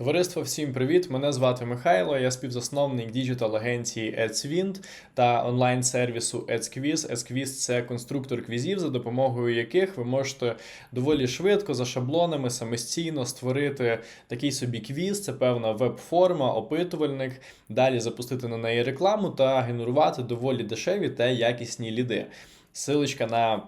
Товариство, всім привіт! Мене звати Михайло. Я співзасновник діджитал-агенції AdsWind та онлайн-сервісу AdsQuiz. AdsQuiz – це конструктор квізів, за допомогою яких ви можете доволі швидко за шаблонами самостійно створити такий собі квіз. Це певна веб-форма, опитувальник, далі запустити на неї рекламу та генерувати доволі дешеві та якісні ліди. Силочка на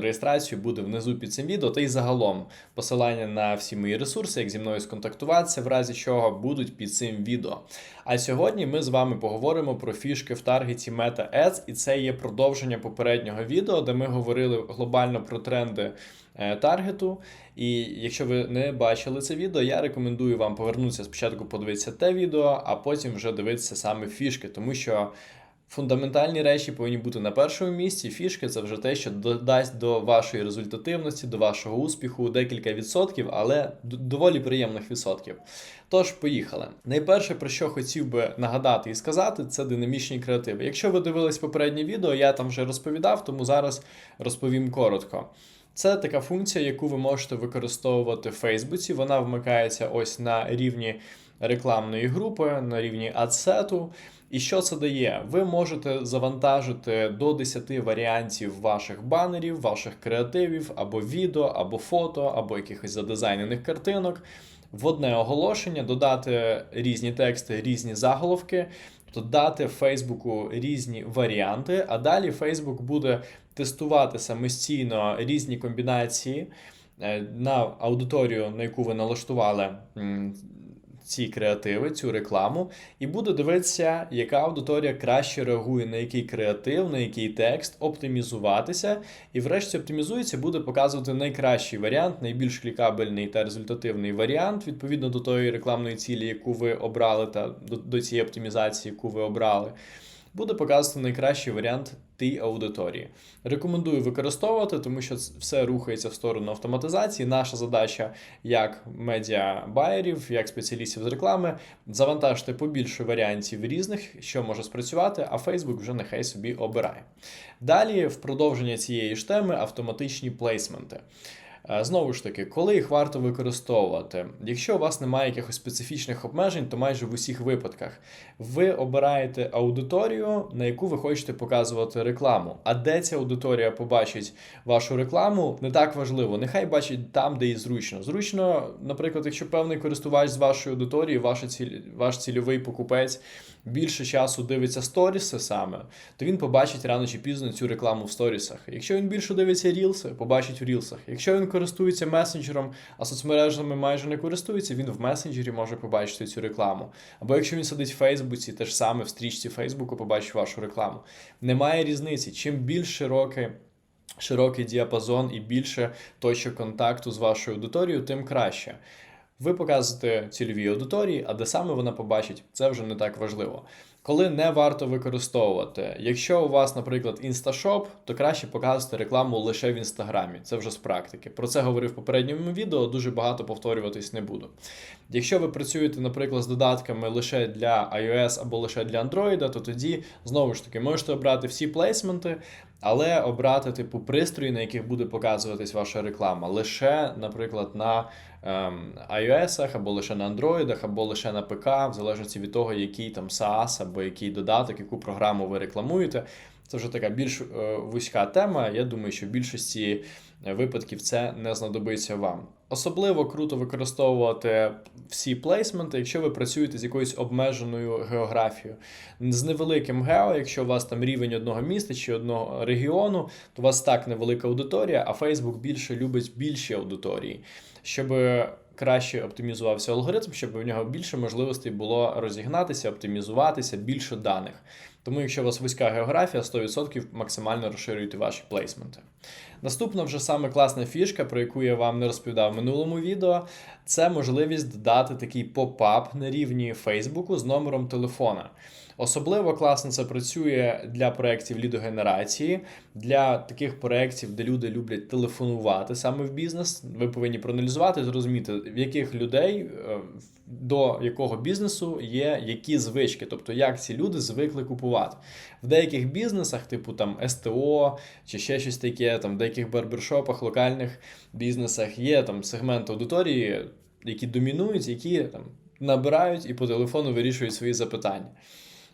реєстрацію буде внизу під цим відео, та й загалом посилання на всі мої ресурси, як зі мною сконтактуватися, в разі чого будуть під цим відео. А сьогодні ми з вами поговоримо про фішки в таргеті Meta Ads, і це є продовження попереднього відео, де ми говорили глобально про тренди е, таргету. І якщо ви не бачили це відео, я рекомендую вам повернутися спочатку, подивитися те відео, а потім вже дивитися саме фішки, тому що. Фундаментальні речі повинні бути на першому місці. Фішки це вже те, що додасть до вашої результативності, до вашого успіху декілька відсотків, але доволі приємних відсотків. Тож, поїхали. Найперше, про що хотів би нагадати і сказати, це динамічні креативи. Якщо ви дивились попереднє відео, я там вже розповідав, тому зараз розповім коротко. Це така функція, яку ви можете використовувати в Фейсбуці. Вона вмикається ось на рівні рекламної групи, на рівні адсету. І що це дає? Ви можете завантажити до 10 варіантів ваших банерів, ваших креативів, або відео, або фото, або якихось задизайнених картинок. В одне оголошення додати різні тексти, різні заголовки, додати Фейсбуку різні варіанти, а далі Фейсбук буде тестувати самостійно різні комбінації е, на аудиторію, на яку ви налаштували ці креативи, цю рекламу, і буде дивитися, яка аудиторія краще реагує на який креатив, на який текст, оптимізуватися. І, врешті, оптимізується, буде показувати найкращий варіант, найбільш клікабельний та результативний варіант відповідно до тої рекламної цілі, яку ви обрали, та до, до цієї оптимізації, яку ви обрали буде показувати найкращий варіант тій аудиторії. Рекомендую використовувати, тому що все рухається в сторону автоматизації. Наша задача як медіабайерів, як спеціалістів з реклами, завантажити побільше варіантів різних, що може спрацювати, а Facebook вже нехай собі обирає. Далі, в продовження цієї ж теми, автоматичні плейсменти. Е, знову ж таки, коли їх варто використовувати? Якщо у вас немає якихось специфічних обмежень, то майже в усіх випадках ви обираєте аудиторію, на яку ви хочете показувати рекламу. А де ця аудиторія побачить вашу рекламу, не так важливо. Нехай бачить там, де їй зручно. Зручно, наприклад, якщо певний користувач з вашої аудиторії, ваш, ціль, ваш цільовий покупець більше часу дивиться сторіси саме, то він побачить рано чи пізно цю рекламу в сторісах. Якщо він більше дивиться рілси, побачить в рілсах. Якщо він користується месенджером, а соцмережами майже не користується, він в месенджері може побачити цю рекламу. Або якщо він сидить в Фейсбуці, теж саме в стрічці Фейсбуку побачить вашу рекламу. Немає різниці. Чим більш широкий Широкий діапазон і більше точок контакту з вашою аудиторією, тим краще. Ви показуєте цільовій аудиторії, а де саме вона побачить, це вже не так важливо. Коли не варто використовувати. Якщо у вас, наприклад, інсташоп, то краще показувати рекламу лише в інстаграмі. Це вже з практики. Про це говорив в попередньому відео, дуже багато повторюватись не буду. Якщо ви працюєте, наприклад, з додатками лише для iOS або лише для Android, то тоді знову ж таки можете обрати всі плейсменти, але обрати типу пристрої, на яких буде показуватись ваша реклама, лише, наприклад, на iOS або лише на Android, або лише на ПК, в залежності від того, який там SaaS або який додаток, яку програму ви рекламуєте. Це вже така більш е, вузька тема. Я думаю, що в більшості випадків це не знадобиться вам. Особливо круто використовувати всі плейсменти, якщо ви працюєте з якоюсь обмеженою географією. З невеликим гео, якщо у вас там рівень одного міста чи одного регіону, то у вас так невелика аудиторія, а Facebook більше любить більші аудиторії, щоб краще оптимізувався алгоритм, щоб у нього більше можливостей було розігнатися, оптимізуватися, більше даних. Тому, якщо у вас вузька географія, 100% максимально розширюйте ваші плейсменти. Наступна вже саме класна фішка, про яку я вам не розповідав в минулому відео, це можливість додати такий поп-ап на рівні Фейсбуку з номером телефона. Особливо класно це працює для проєктів лідогенерації, для таких проєктів, де люди люблять телефонувати саме в бізнес. Ви повинні проаналізувати, зрозуміти, в яких людей е, до якого бізнесу є які звички, тобто як ці люди звикли купувати. В деяких бізнесах, типу там СТО чи ще щось таке, там в деяких барбершопах, локальних бізнесах є там сегмент аудиторії, які домінують, які там набирають і по телефону вирішують свої запитання.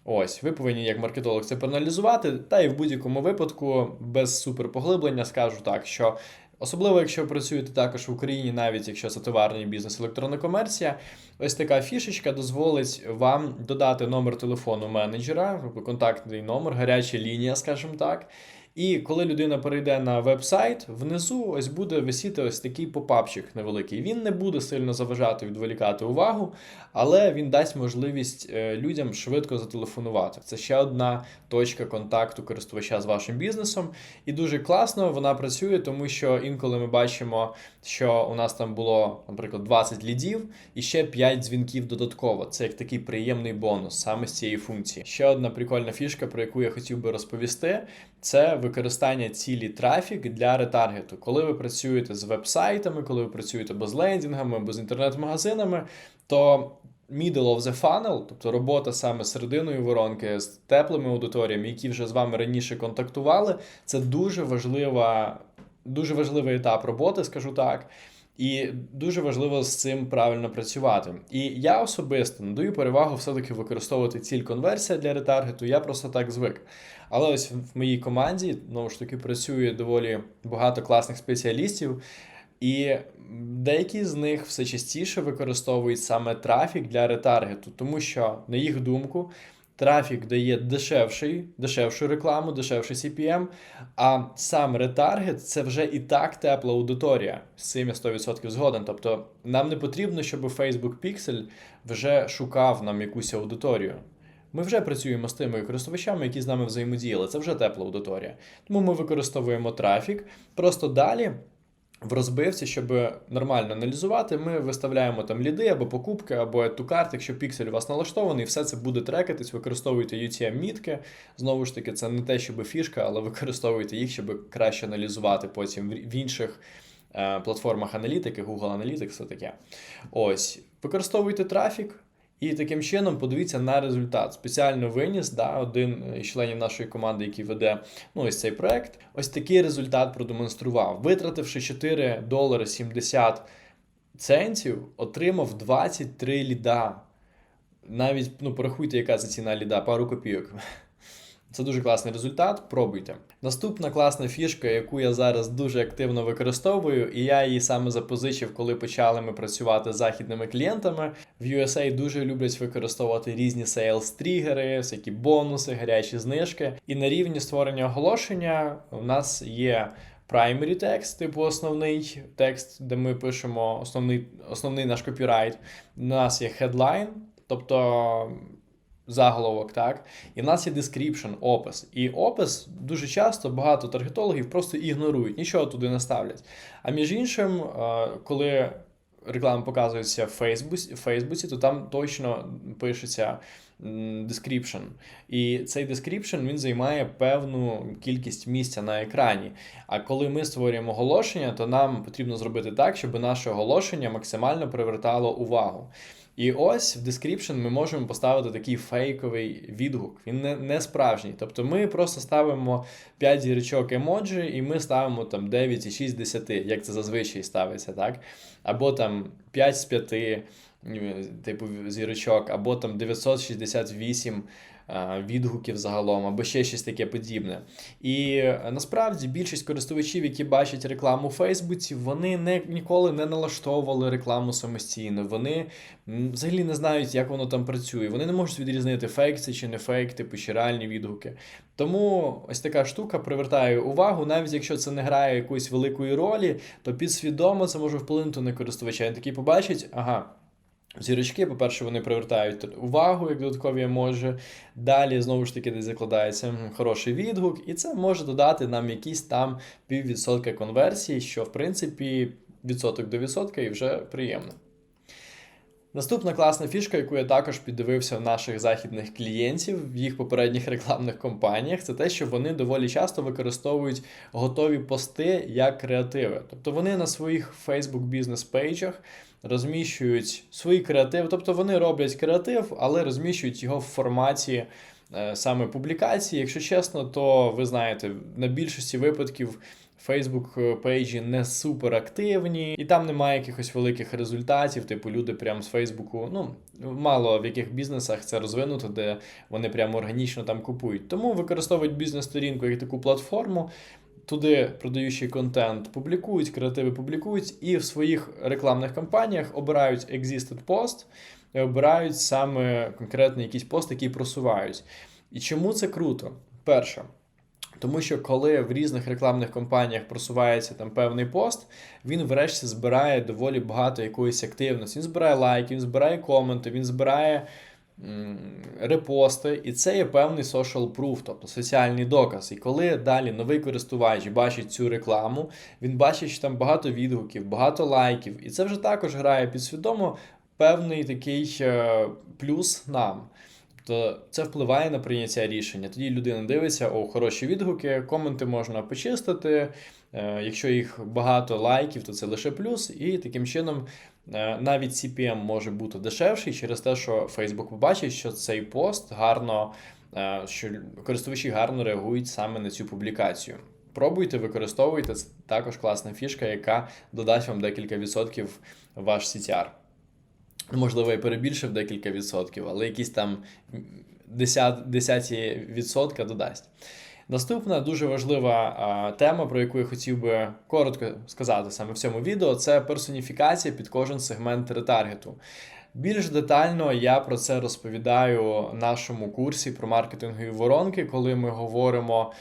Ось, ви повинні як маркетолог це проаналізувати, та і в будь-якому випадку без суперпоглиблення скажу так, що особливо, якщо ви працюєте також в Україні, навіть якщо це товарний бізнес, електронна комерція, ось така фішечка дозволить вам додати номер телефону менеджера, контактний номер, гаряча лінія, скажімо так. І коли людина перейде на веб-сайт, внизу ось буде висіти ось такий попапчик невеликий. Він не буде сильно заважати відволікати увагу, але він дасть можливість е, людям швидко зателефонувати. Це ще одна точка контакту користувача з вашим бізнесом. І дуже класно вона працює, тому що інколи ми бачимо, що у нас там було, наприклад, 20 лідів і ще 5 дзвінків додатково. Це як такий приємний бонус саме з цієї функції. Ще одна прикольна фішка, про яку я хотів би розповісти, це використання цілі трафік для ретаргету. Коли ви працюєте з веб-сайтами, коли ви працюєте без лендінгами, або з інтернет-магазинами, то middle of the funnel, тобто робота саме серединою воронки, з теплими аудиторіями, які вже з вами раніше контактували, це дуже важлива, дуже важливий етап роботи, скажу так. І дуже важливо з цим правильно працювати. І я особисто надаю перевагу все-таки використовувати ціль конверсія для ретаргету. Я просто так звик. Але ось в моїй команді знову ж таки працює доволі багато класних спеціалістів, і деякі з них все частіше використовують саме трафік для ретаргету, тому що, на їх думку, трафік дає дешевший, дешевшу рекламу, дешевший CPM, а сам ретаргет це вже і так тепла аудиторія. З цим я 100% згоден. Тобто нам не потрібно, щоб Facebook Pixel вже шукав нам якусь аудиторію. Ми вже працюємо з тими користувачами, які з нами взаємодіяли. Це вже тепла аудиторія. Тому ми використовуємо трафік. Просто далі. В розбивці, щоб нормально аналізувати, ми виставляємо там ліди або покупки, або to cart, якщо піксель у вас налаштований, все це буде трекатись, використовуйте UTM-мітки. Знову ж таки, це не те, щоб фішка, але використовуйте їх, щоб краще аналізувати потім в інших е, платформах аналітики, Google Analytics, все таке. Ось, використовуйте трафік. І таким чином подивіться на результат. Спеціально виніс да, один із членів нашої команди, який веде ну, ось цей проект. Ось такий результат продемонстрував. Витративши 4 долари 70 центів, отримав 23 ліда. Навіть ну, порахуйте, яка це ціна ліда, пару копійок. Це дуже класний результат. Пробуйте. Наступна класна фішка, яку я зараз дуже активно використовую, і я її саме запозичив, коли почали ми працювати з західними клієнтами. В USA дуже люблять використовувати різні sales тригери, всякі бонуси, гарячі знижки. І на рівні створення оголошення у нас є. Primary текст, типу основний текст, де ми пишемо основний основний наш копірайт. У нас є headline, тобто заголовок, так? І в нас є description, опис. І опис дуже часто багато таргетологів просто ігнорують, нічого туди не ставлять. А між іншим, е, коли реклама показується в Фейсбуці, то там точно пишеться description. І цей description він займає певну кількість місця на екрані. А коли ми створюємо оголошення, то нам потрібно зробити так, щоб наше оголошення максимально привертало увагу. І ось в description ми можемо поставити такий фейковий відгук. Він не не справжній. Тобто ми просто ставимо 5 зірочок емоджі, і ми ставимо там 9 і 6 10, як це зазвичай ставиться, так? Або там 5 з 5, типу зірочок, або там 968 відгуків загалом, або ще щось таке подібне. І е, насправді більшість користувачів, які бачать рекламу у Фейсбуці, вони не, ніколи не налаштовували рекламу самостійно. Вони взагалі не знають, як воно там працює. Вони не можуть відрізнити фейк чи не фейк, типу чи реальні відгуки. Тому ось така штука привертає увагу, навіть якщо це не грає якоїсь великої ролі, то підсвідомо це може вплинути на користувача. Він такий побачить, ага. Зірочки, по-перше, вони привертають увагу, як додаткові може. Далі, знову ж таки, десь закладається хороший відгук, і це може додати нам якісь там піввідсотка конверсії, що, в принципі, відсоток до відсотка і вже приємно. Наступна класна фішка, яку я також піддивився в наших західних клієнтів в їх попередніх рекламних компаніях, це те, що вони доволі часто використовують готові пости як креативи. Тобто вони на своїх Facebook бізнес-пейджах розміщують свої креативи, тобто вони роблять креатив, але розміщують його в форматі. Е, саме публікації, якщо чесно, то ви знаєте, на більшості випадків Facebook пейджі не супер активні, і там немає якихось великих результатів. Типу, люди прямо з Фейсбуку, ну мало в яких бізнесах це розвинуто, де вони прямо органічно там купують. Тому використовують бізнес-сторінку як таку платформу. Туди продаючий контент публікують, креативи публікують, і в своїх рекламних кампаніях обирають existed post, і обирають саме конкретний якийсь пост, який просувають. І чому це круто? Перше. Тому що коли в різних рекламних кампаніях просувається там певний пост, він врешті збирає доволі багато якоїсь активності. Він збирає лайки, він збирає коменти, він збирає м, репости, і це є певний social proof, тобто соціальний доказ. І коли далі новий користувач бачить цю рекламу, він бачить, що там багато відгуків, багато лайків, і це вже також грає підсвідомо певний такий е, плюс нам. Тобто це впливає на прийняття рішення. Тоді людина дивиться, о, хороші відгуки, коменти можна почистити. Е, Якщо їх багато лайків, то це лише плюс. І таким чином е, навіть CPM може бути дешевший через те, що Facebook побачить, що цей пост гарно, е, що користувачі гарно реагують саме на цю публікацію. Пробуйте, використовуйте, це також класна фішка, яка додасть вам декілька відсотків ваш CTR. Можливо, я перебільшив декілька відсотків, але якісь там 10, 10 відсотка додасть. Наступна дуже важлива тема, про яку я хотів би коротко сказати саме в цьому відео, це персоніфікація під кожен сегмент ретаргету. Більш детально я про це розповідаю в нашому курсі про маркетингові воронки, коли ми говоримо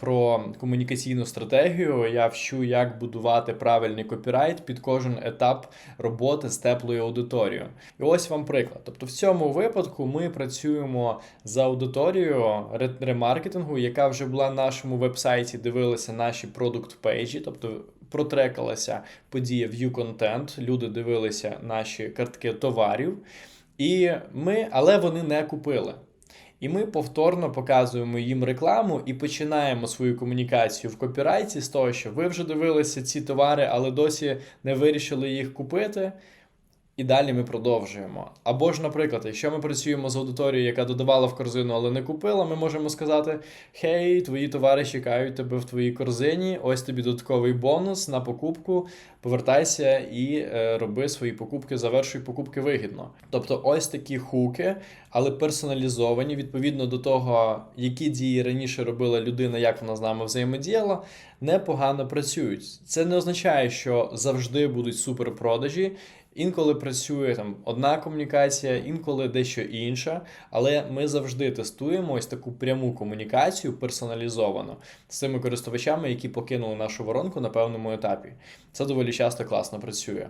про комунікаційну стратегію. Я вчу, як будувати правильний копірайт під кожен етап роботи з теплою аудиторією. І ось вам приклад. Тобто, в цьому випадку ми працюємо за аудиторією ре- ремаркетингу, яка вже була на нашому вебсайті, дивилася наші продукт пейджі, тобто протрекалася подія View Content, люди дивилися наші картки товарів, і ми, але вони не купили. І ми повторно показуємо їм рекламу і починаємо свою комунікацію в копірайті з того, що ви вже дивилися ці товари, але досі не вирішили їх купити. І далі ми продовжуємо. Або ж, наприклад, якщо ми працюємо з аудиторією, яка додавала в корзину, але не купила, ми можемо сказати: Хей, твої товари чекають тебе в твоїй корзині, ось тобі додатковий бонус на покупку. Повертайся і е, роби свої покупки, завершуй покупки вигідно. Тобто, ось такі хуки, але персоналізовані відповідно до того, які дії раніше робила людина, як вона з нами взаємодіяла, непогано працюють. Це не означає, що завжди будуть суперпродажі. Інколи працює там одна комунікація, інколи дещо інша, але ми завжди тестуємо ось таку пряму комунікацію персоналізовану з цими користувачами, які покинули нашу воронку на певному етапі. Це доволі часто класно працює.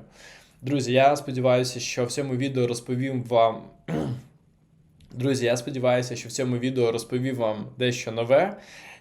Друзі, я сподіваюся, що в цьому відео розповім вам. Друзі, я сподіваюся, що в цьому відео розповів вам дещо нове.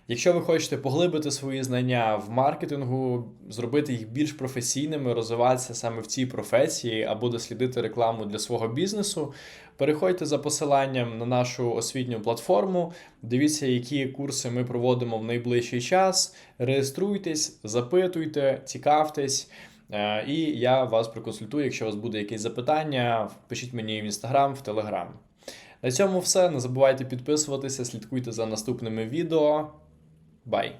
Якщо ви хочете поглибити свої знання в маркетингу, зробити їх більш професійними, розвиватися саме в цій професії або дослідити рекламу для свого бізнесу, переходьте за посиланням на нашу освітню платформу, дивіться, які курси ми проводимо в найближчий час. Реєструйтесь, запитуйте, цікавтесь. Е, І я вас проконсультую. Якщо у вас буде якесь запитання, пишіть мені в інстаграм, в телеграм. На цьому все. Не забувайте підписуватися, слідкуйте за наступними відео. Bye.